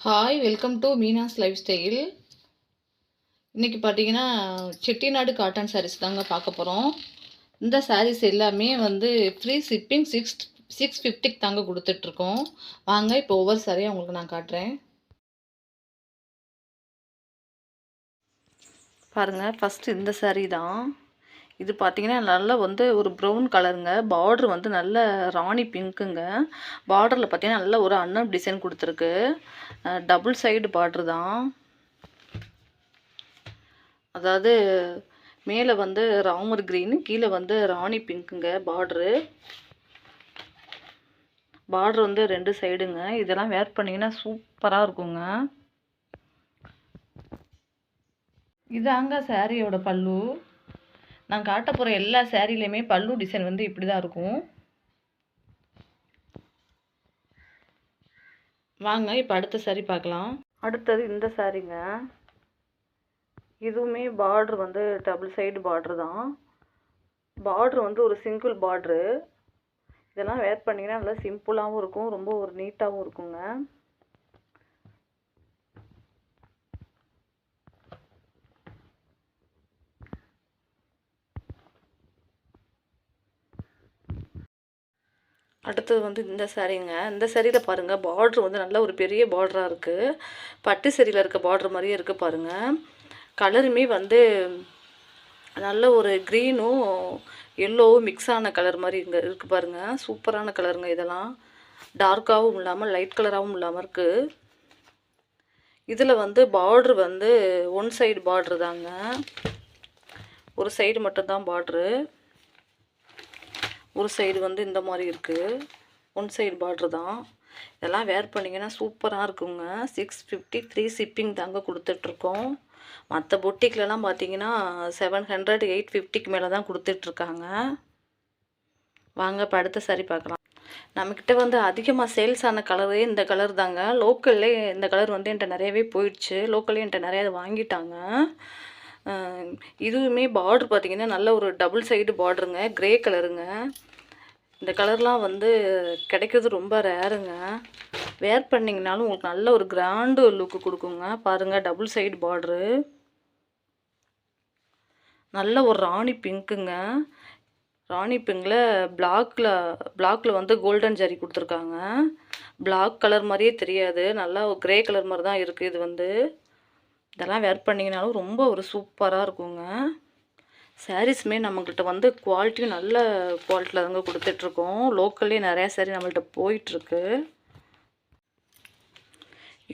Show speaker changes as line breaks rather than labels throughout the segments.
Hi welcome to Meena's lifestyle இன்றைக்கி பார்த்தீங்கன்னா Chettinad cotton saris தாங்க பார்க்க போகிறோம் இந்த சாரீஸ் எல்லாமே வந்து ஃப்ரீ ஷிப்பிங் சிக்ஸ் சிக்ஸ் ஃபிஃப்டிக்கு தாங்க கொடுத்துட்ருக்கோம். வாங்க இப்போ ஒவ்வொரு சாரியாக உங்களுக்கு நான் காட்டுறேன். பாருங்கள் ஃபஸ்ட்டு இந்த சாரீ தான். இது பார்த்தீங்கன்னா நல்லா வந்து ஒரு ப்ரௌன் கலருங்க பார்டர் வந்து நல்ல ராணி பிங்க்குங்க பார்டரில் பார்த்தீங்கன்னா நல்ல ஒரு அன்னப் டிசைன் கொடுத்துருக்கு. டபுள் சைடு பார்டர் தான். அதாவது மேலே வந்து ராமர் க்ரீனு கீழே வந்து ராணி பிங்க்குங்க பார்டரு பார்டர் வந்து ரெண்டு சைடுங்க இதெல்லாம் வேர் பண்ணிங்கன்னா சூப்பராக இருக்குங்க. இதாங்க சாரியோட பல்லு. நான் காட்ட போகிற எல்லா சேரீலையுமே பல்லு டிசைன் வந்து இப்படி தான் இருக்கும். வாங்க இப்போ அடுத்த சாரீ பார்க்கலாம். அடுத்தது இந்த சாரீங்க. இதுவுமே பார்ட்ரு வந்து டபுள் சைடு பார்ட்ரு தான். பார்ட்ரு வந்து ஒரு சிங்கிள் பார்ட்ரு இதெல்லாம் வேர் பண்ணிங்கன்னா நல்லா சிம்பிளாகவும் இருக்கும் ரொம்ப ஒரு நீட்டாகவும் இருக்குங்க. அடுத்தது வந்து இந்த சாரீங்க. இந்த சாரியில் பாருங்கள் பார்ட்ரு வந்து நல்ல ஒரு பெரிய பார்டராக இருக்குது பட்டு சரியில் இருக்க பார்ட்ரு மாதிரியே இருக்குது பாருங்கள் கலருமே வந்து நல்ல ஒரு க்ரீனும் எல்லோவும் மிக்ஸ் ஆன கலர் மாதிரி இங்கே இருக்குது பாருங்கள் சூப்பரான கலருங்க இதெல்லாம். டார்க்காகவும் இல்லாமல் லைட் கலராகவும் இல்லாமல் இருக்குது இதில் வந்து பார்ட்ரு வந்து ஒன் சைடு பார்ட்ரு தாங்க. ஒரு சைடு மட்டும்தான் பார்ட்ரு ஒரு சைடு வந்து இந்த மாதிரி இருக்குது ஒன் சைடு பார்ட்ரு தான். இதெல்லாம் வேர் பண்ணிங்கன்னா சூப்பராக இருக்குங்க. சிக்ஸ் ஃபிஃப்டி த்ரீ ஷிப்பிங் தாங்க கொடுத்துட்ருக்கோம். மற்ற பொட்டிக்லலாம் பார்த்தீங்கன்னா செவன் ஹண்ட்ரட் எயிட் ஃபிஃப்டிக்கு மேலே தான் கொடுத்துட்ருக்காங்க. வாங்க இப்போ அடுத்த சரி பார்க்கலாம். நம்மக்கிட்ட வந்து அதிகமாக சேல்ஸ் ஆன கலரே இந்த கலர் தாங்க. லோக்கல்லே இந்த கலர் வந்து என்கிட்ட நிறையவே போயிடுச்சு. லோக்கல்லே என்கிட்ட நிறையா வாங்கிட்டாங்க. இதுவுமே பார்டர் பார்த்திங்கன்னா நல்ல ஒரு டபுள் சைடு பார்டருங்க க்ரே கலருங்க இந்த கலர்லாம் வந்து கிடைக்கிறது ரொம்ப ரேருங்க வேர் பண்ணிங்கனாலும் உங்களுக்கு நல்ல ஒரு கிராண்டு லுக்கு கொடுக்குங்க. பாருங்கள் டபுள் சைடு பார்ட்ரு நல்ல ஒரு ராணி பிங்க்குங்க ராணி பிங்கில் பிளாக்கில் பிளாக்கில் வந்து கோல்டன் ஜரி கொடுத்துருக்காங்க. பிளாக் கலர் மாதிரியே தெரியாது. நல்லா ஒரு க்ரே கலர் மாதிரி தான் இருக்குது இது வந்து. இதெல்லாம் வேர் பண்ணிங்கனாலும் ரொம்ப ஒரு சூப்பராக இருக்குங்க. சாரீஸுமே நம்மக்கிட்ட வந்து குவாலிட்டியும் நல்ல குவாலிட்டியில் தாங்க கொடுத்துட்ருக்கோம். லோக்கல்லே நிறையா சாரீ நம்மள்கிட்ட போயிட்டுருக்கு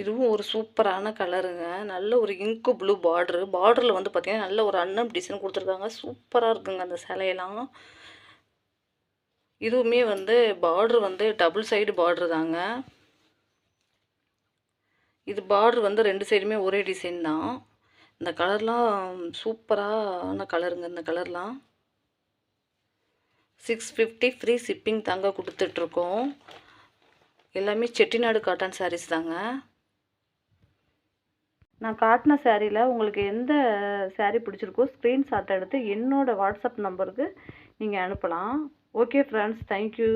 இதுவும் ஒரு சூப்பரான கலருங்க நல்ல ஒரு இங்கு ப்ளூ பார்ட்ரு பார்டரில் வந்து பார்த்திங்கன்னா நல்ல ஒரு அன்னம் டிசைன் கொடுத்துருக்காங்க. சூப்பராக இருக்குங்க அந்த சிலையெல்லாம். இதுவுமே வந்து பார்ட்ரு வந்து டபுள் சைடு பார்ட்ரு தாங்க. இது பார்ட்ரு வந்து ரெண்டு சைடுமே ஒரே டிசைன் தான். இந்த கலர்லாம் சூப்பரான கலருங்க இந்த கலர்லாம் சிக்ஸ் ஃபிஃப்டி ஃப்ரீ ஷிப்பிங் தாங்க கொடுத்துட்ருக்கோம். எல்லாமே செட்டிநாடு காட்டன் சாரீஸ் தாங்க. நான் காட்டின சேரீயில் உங்களுக்கு எந்த சேரீ பிடிச்சிருக்கோ ஸ்க்ரீன்ஷாட் எடுத்து என்னோடய வாட்ஸ்அப் நம்பருக்கு நீங்கள் அனுப்பலாம். Okay friends thank you